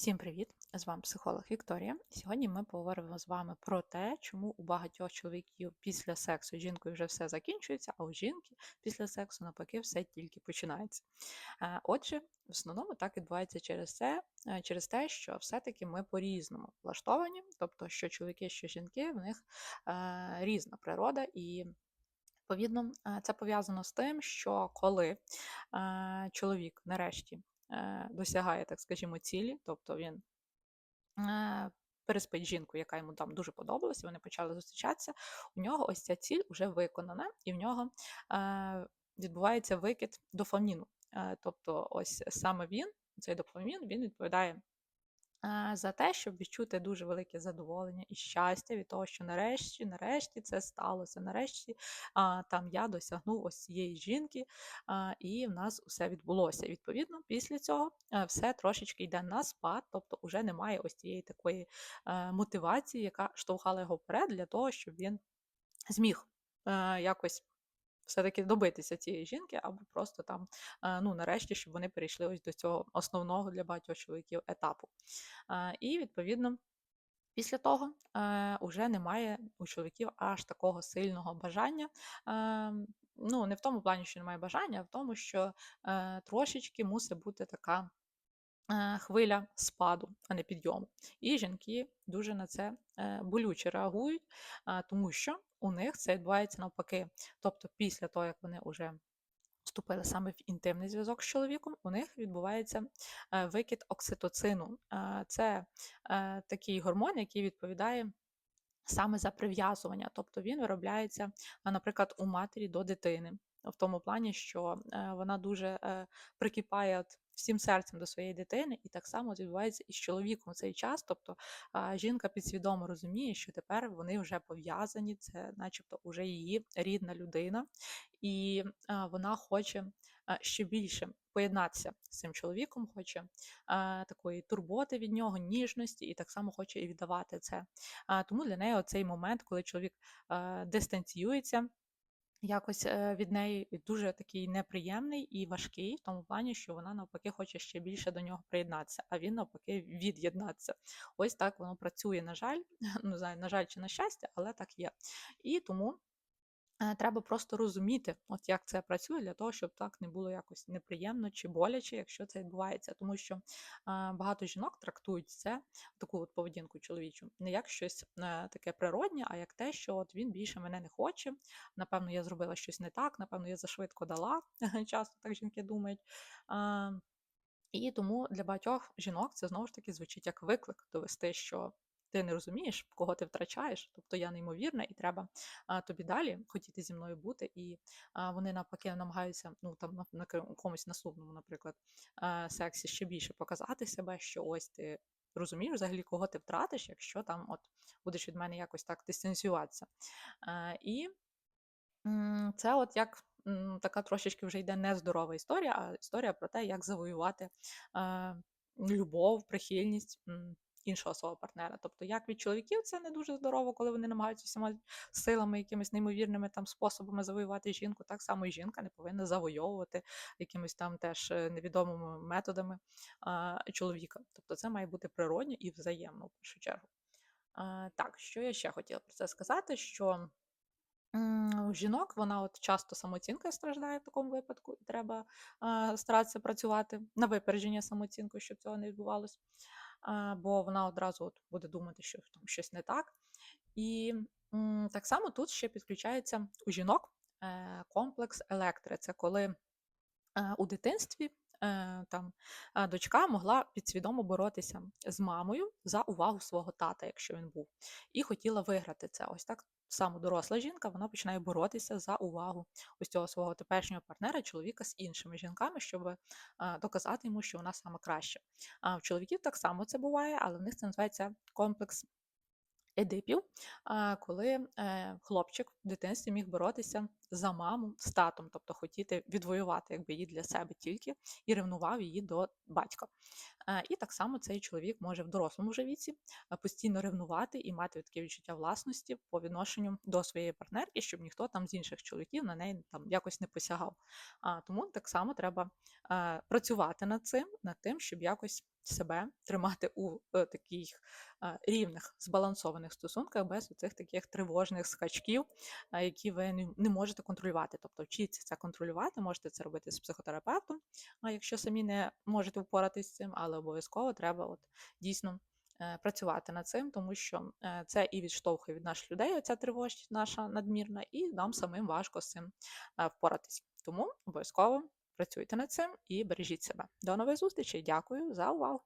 Всім привіт! З вами психолог Вікторія. Сьогодні ми поговоримо з вами про те, чому у багатьох чоловіків після сексу жінкою вже все закінчується, а у жінки після сексу навпаки все тільки починається. Е, Отже, в основному так відбувається через це, е, через те, що все-таки ми по-різному влаштовані, тобто, що чоловіки, що жінки, в них е, різна природа і. Відповідно, це пов'язано з тим, що коли чоловік нарешті досягає, так скажімо, цілі, тобто він е, переспить жінку, яка йому там дуже подобалася, вони почали зустрічатися. У нього ось ця ціль вже виконана, і в нього е, відбувається викид дофаміну. Е, тобто, ось саме він, цей дофамін, він відповідає за те, щоб відчути дуже велике задоволення і щастя від того, що нарешті, нарешті це сталося. Нарешті а, там я досягнув ось цієї жінки, а, і в нас все відбулося. Відповідно, після цього а, все трошечки йде на спад, тобто вже немає ось цієї такої а, мотивації, яка штовхала його вперед для того, щоб він зміг а, якось все-таки добитися цієї жінки, або просто там, е, ну, нарешті, щоб вони перейшли ось до цього основного для багатьох чоловіків етапу. Е, і відповідно. Після того е, вже немає у чоловіків аж такого сильного бажання. Е, ну, не в тому плані, що немає бажання, а в тому, що е, трошечки мусить бути така хвиля спаду, а не підйому. І жінки дуже на це е, болюче реагують, е, тому що у них це відбувається навпаки. Тобто, після того, як вони вже вступили саме в інтимний зв'язок з чоловіком, у них відбувається е, викид окситоцину. Е, це е, такий гормон, який відповідає. Саме за прив'язування, тобто він виробляється, наприклад, у матері до дитини, в тому плані, що вона дуже прикипає всім серцем до своєї дитини, і так само відбувається і з чоловіком в цей час. Тобто жінка підсвідомо розуміє, що тепер вони вже пов'язані, це, начебто, вже її рідна людина, і вона хоче ще більше поєднатися з цим чоловіком, хоче такої турботи від нього, ніжності, і так само хоче і віддавати це. Тому для неї цей момент, коли чоловік дистанціюється. Якось е, від неї дуже такий неприємний і важкий, в тому плані, що вона навпаки хоче ще більше до нього приєднатися, а він навпаки від'єднатися. Ось так воно працює, на жаль, ну знаю, на жаль, чи на щастя, але так є. І тому треба просто розуміти, от як це працює, для того, щоб так не було якось неприємно чи боляче, якщо це відбувається. Тому що е, багато жінок трактують це, таку от поведінку чоловічу, не як щось е, таке природнє, а як те, що от він більше мене не хоче. Напевно, я зробила щось не так, напевно, я зашвидко дала. Часто так жінки думають. І тому для багатьох жінок це знову ж таки звучить як виклик довести, що ти не розумієш, кого ти втрачаєш, тобто я неймовірна, і треба а, тобі далі хотіти зі мною бути. І а, вони навпаки намагаються ну там на, на комусь наступному, наприклад, а, сексі ще більше показати себе, що ось ти розумієш взагалі, кого ти втратиш, якщо там от будеш від мене якось так дистанціюватися. А, і це от як. Така трошечки вже йде нездорова історія, а історія про те, як завоювати е, любов, прихильність іншого свого партнера. Тобто, як від чоловіків це не дуже здорово, коли вони намагаються всіма силами, якимись неймовірними там способами завоювати жінку, так само і жінка не повинна завойовувати якимись там теж е, невідомими методами а, чоловіка. Тобто, це має бути природньо і взаємно в першу чергу. А, Так, що я ще хотіла про це сказати? що у жінок вона от часто самооцінка страждає в такому випадку, і треба а, старатися працювати на випередження самооцінкою, щоб цього не відбувалося бо вона одразу от буде думати, що там щось не так. І так само тут ще підключається у жінок е, комплекс електри. Це коли е, у дитинстві там дочка могла підсвідомо боротися з мамою за увагу свого тата, якщо він був, і хотіла виграти це. Ось так само доросла жінка, вона починає боротися за увагу ось цього свого теперішнього партнера, чоловіка з іншими жінками, щоб доказати йому, що вона саме краща. А в чоловіків так само це буває, але в них це називається комплекс Едипів, коли е, хлопчик в дитинстві міг боротися за маму з татом, тобто хотіти відвоювати якби її для себе тільки і ревнував її до батька. Е, і так само цей чоловік може в дорослому вже віці е, постійно ревнувати і мати таке відчуття власності по відношенню до своєї партнерки, щоб ніхто там з інших чоловіків на неї там якось не посягав. Тому так само треба працювати над цим, над тим, щоб якось себе тримати у е, таких е, рівних збалансованих стосунках без цих таких тривожних скачків, е, які ви не, можете контролювати. Тобто вчіться це контролювати, можете це робити з психотерапевтом, а якщо самі не можете впоратися з цим, але обов'язково треба от дійсно працювати над цим, тому що це і відштовхує від наших людей, оця тривожність наша надмірна, і нам самим важко з цим впоратись. Тому обов'язково працюйте над цим і бережіть себе. До нових зустрічей. Дякую за увагу!